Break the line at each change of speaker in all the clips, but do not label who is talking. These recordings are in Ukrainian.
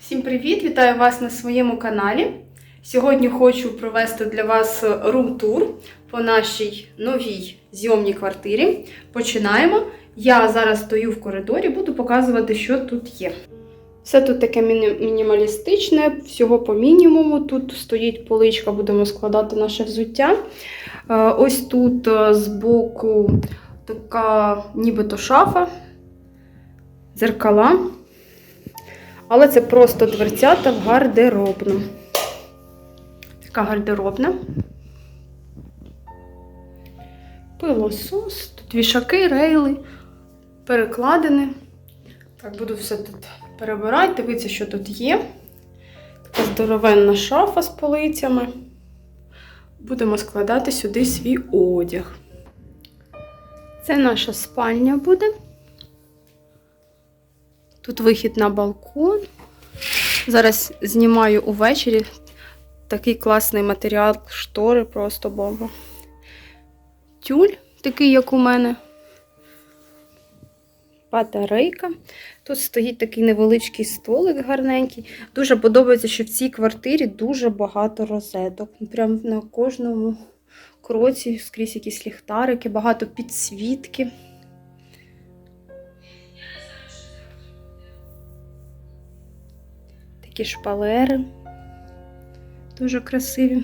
Всім привіт! Вітаю вас на своєму каналі. Сьогодні хочу провести для вас рум-тур по нашій новій зйомній квартирі. Починаємо. Я зараз стою в коридорі, буду показувати, що тут є. Все тут таке міні- мінімалістичне, всього по мінімуму. Тут стоїть поличка, будемо складати наше взуття. Е, Ось тут е, збоку така нібито шафа, дзеркала. Але це просто дверцята в гардеробну. Така гардеробна. Пилосос, тут вішаки, рейли, перекладини. Так, буду все тут перебирати, дивитися, що тут є. Така здоровенна шафа з полицями. Будемо складати сюди свій одяг. Це наша спальня буде. Тут вихід на балкон. Зараз знімаю увечері. Такий класний матеріал, штори, просто бомба. Тюль, такий, як у мене. Батарейка. Тут стоїть такий невеличкий столик гарненький. Дуже подобається, що в цій квартирі дуже багато розеток. Прям на кожному кроці скрізь якісь ліхтарики, багато підсвітки. Такі шпалери. Дуже красиві.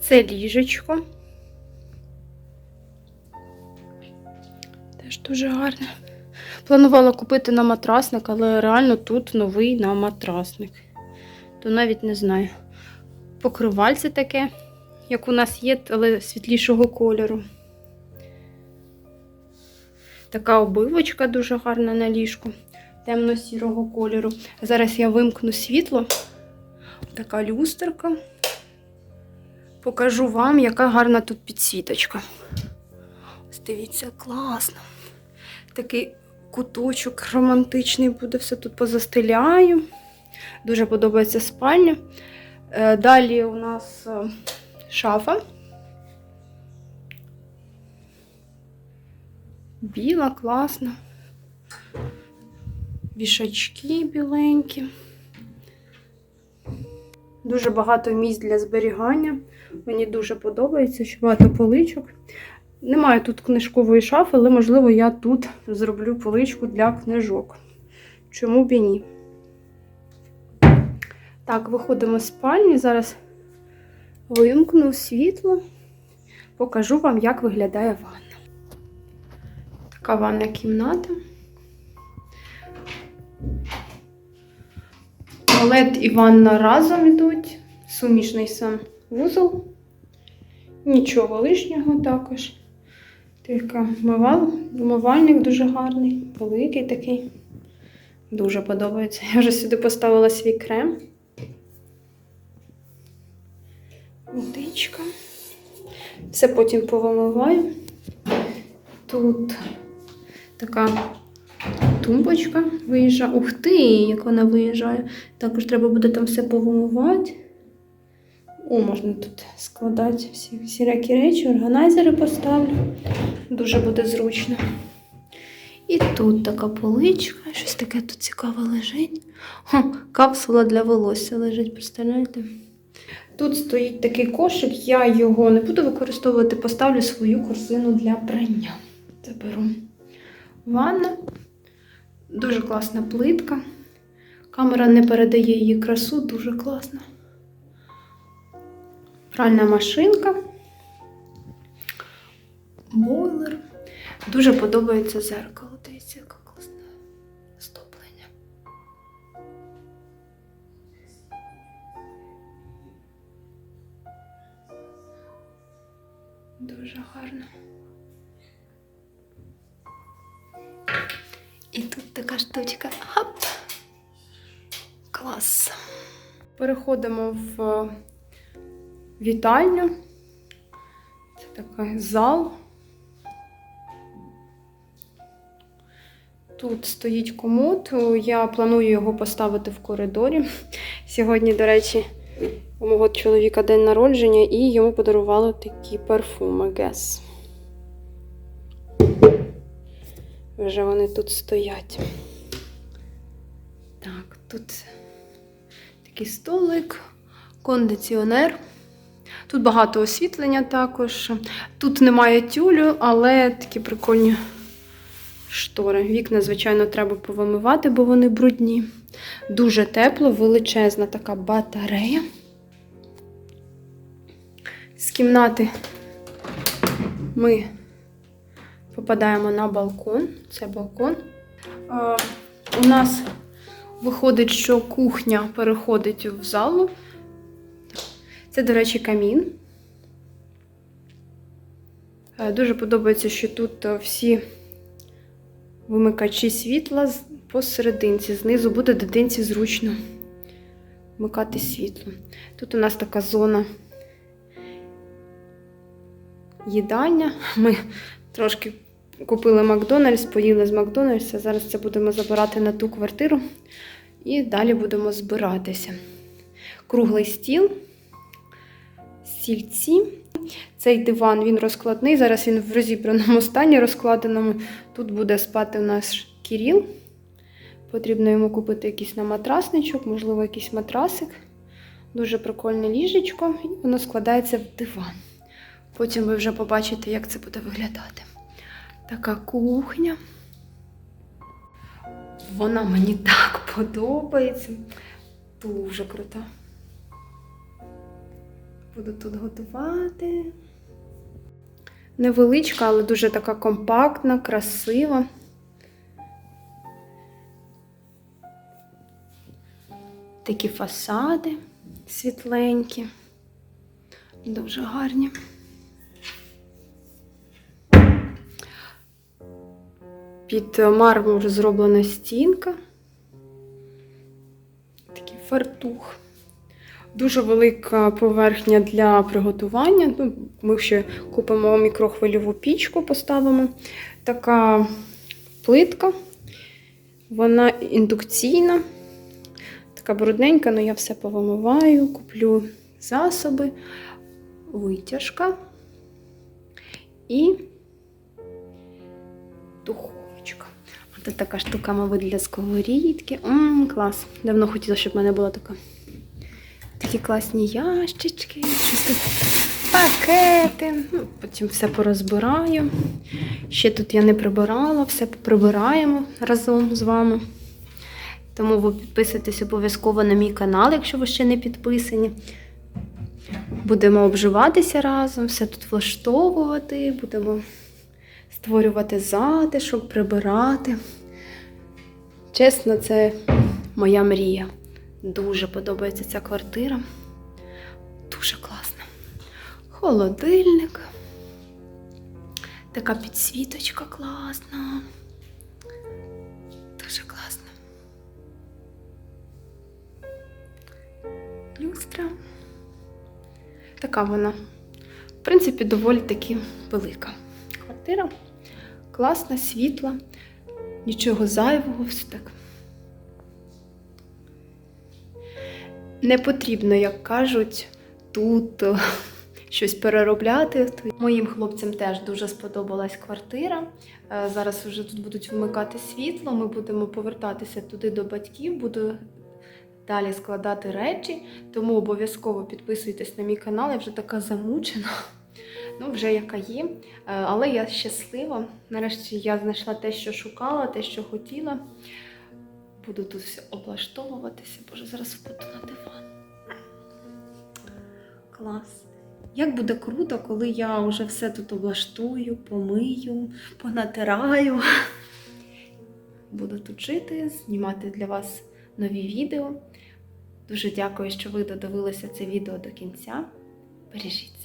Це ліжечко. Теж дуже гарне. Планувала купити на матрасник, але реально тут новий на матрасник. То навіть не знаю. Покривальце таке, як у нас є, але світлішого кольору. Така обивочка дуже гарна на ліжку, темно-сірого кольору. Зараз я вимкну світло. Така люстерка. Покажу вам, яка гарна тут підсвіточка. Ось дивіться, класно. Такий куточок романтичний буде, все тут позастеляю. Дуже подобається спальня. Е, Далі у нас е, шафа. Біла, класна. Вішачки біленькі. Дуже багато місць для зберігання. Мені дуже подобається, що багато поличок. Немає тут книжкової шафи, але, можливо, я тут зроблю поличку для книжок. Чому б і ні? Так, виходимо з спальні. Зараз вимкну світло. Покажу вам, як виглядає ванна. Така ванна кімната. Туалет і ванна разом йдуть. Сумішний сам вузол. Нічого лишнього також. Така мивал, умивальник дуже гарний, великий такий. Дуже подобається. Я вже сюди поставила свій крем. Водичка. Все потім повимиваю. Тут така тумбочка виїжджає. Ух ти, як вона виїжджає. Також треба буде там все повимивати. О, можна тут складати всі всілякі речі, органайзери поставлю. Дуже буде зручно. І тут така поличка, щось таке тут цікаве лежить. Хо, капсула для волосся лежить, представляєте? Тут стоїть такий кошик, я його не буду використовувати, поставлю свою корзину для прання. Заберу. Ванна. Дуже класна плитка. Камера не передає її красу, дуже класна. Пральна машинка. Бойлер. Дуже подобається зеркало. І тут така штучка. Хоп! Клас. Переходимо в вітальню. Це такий зал. Тут стоїть комод. Я планую його поставити в коридорі. Сьогодні, до речі, у мого чоловіка день народження, і йому подарували такі парфуми Guess. Вже вони тут стоять. Так, тут Такий столик, кондиціонер. Тут багато освітлення також. Тут немає тюлю, але такі прикольні штори. Вікна, звичайно, треба повимивати, бо вони брудні. Дуже тепло, величезна така батарея. З кімнати ми попадаємо на балкон. Це балкон. Е, у нас виходить, що кухня переходить в залу. Це, до речі, камін. Е, Дуже подобається, що тут е, всі вимикачі світла посерединці. Знизу буде дитинці зручно вмикати світло. Тут у нас така зона їдання. Ми трошки купили Макдональдс, поїли з Макдональдса. Зараз це будемо забирати на ту квартиру і далі будемо збиратися. Круглий стіл, стільці. Цей диван він розкладний. Зараз він в розібраному стані розкладеному. Тут буде спати у нас Кіріл. Потрібно йому купити якийсь на матрасничок, можливо, якийсь матрасик. Дуже прикольне ліжечко, і воно складається в диван. Потім ви вже побачите, як це буде виглядати. Така кухня. Вона мені так подобається. Дуже крута. Буду тут готувати. Невеличка, але дуже така компактна, красива. Такі фасади світленькі, дуже гарні. Під мармур зроблена стінка. Такий фартух. Дуже велика поверхня для приготування. Ну, ми ще купимо мікрохвильову пічку, поставимо. Така плитка. Вона індукційна, така брудненька, але я все повимиваю, куплю засоби, витяжка і духовочка. Ось така штука, мабуть, для сковорідки. Мм, клас. Давно хотіла, щоб в мене була така. Такі класні ящички, щось тут пакети. Ну, Потім все порозбираю. Ще тут я не прибирала, все прибираємо разом з вами. Тому ви підписуйтесь обов'язково на мій канал, якщо ви ще не підписані. Будемо обживатися разом, все тут влаштовувати, будемо створювати затишок, прибирати. Чесно, це моя мрія. Дуже подобається ця квартира. Дуже класна. Холодильник. Така підсвіточка класна. Дуже класно. Люстра. Така вона. В принципі, доволі таки велика. Квартира. Класна, світла, нічого зайвого, все так. Не потрібно, як кажуть, тут е, щось переробляти. Моїм хлопцям теж дуже сподобалась квартира. Е, Зараз вже тут будуть вмикати світло. Ми будемо повертатися туди до батьків. Буду далі складати речі. Тому обов'язково підписуйтесь на мій канал. Я вже така замучена. Ну, вже яка є. Е, Але я щаслива. Нарешті я знайшла те, що шукала, те, що хотіла. Буду тут все облаштовуватися. Боже, зараз впаду на диван. Клас. Як буде круто, коли я вже все тут облаштую, помию, понатираю. Буду тут жити, знімати для вас нові відео. Дуже дякую, що ви додивилися це відео до кінця. Бережіть.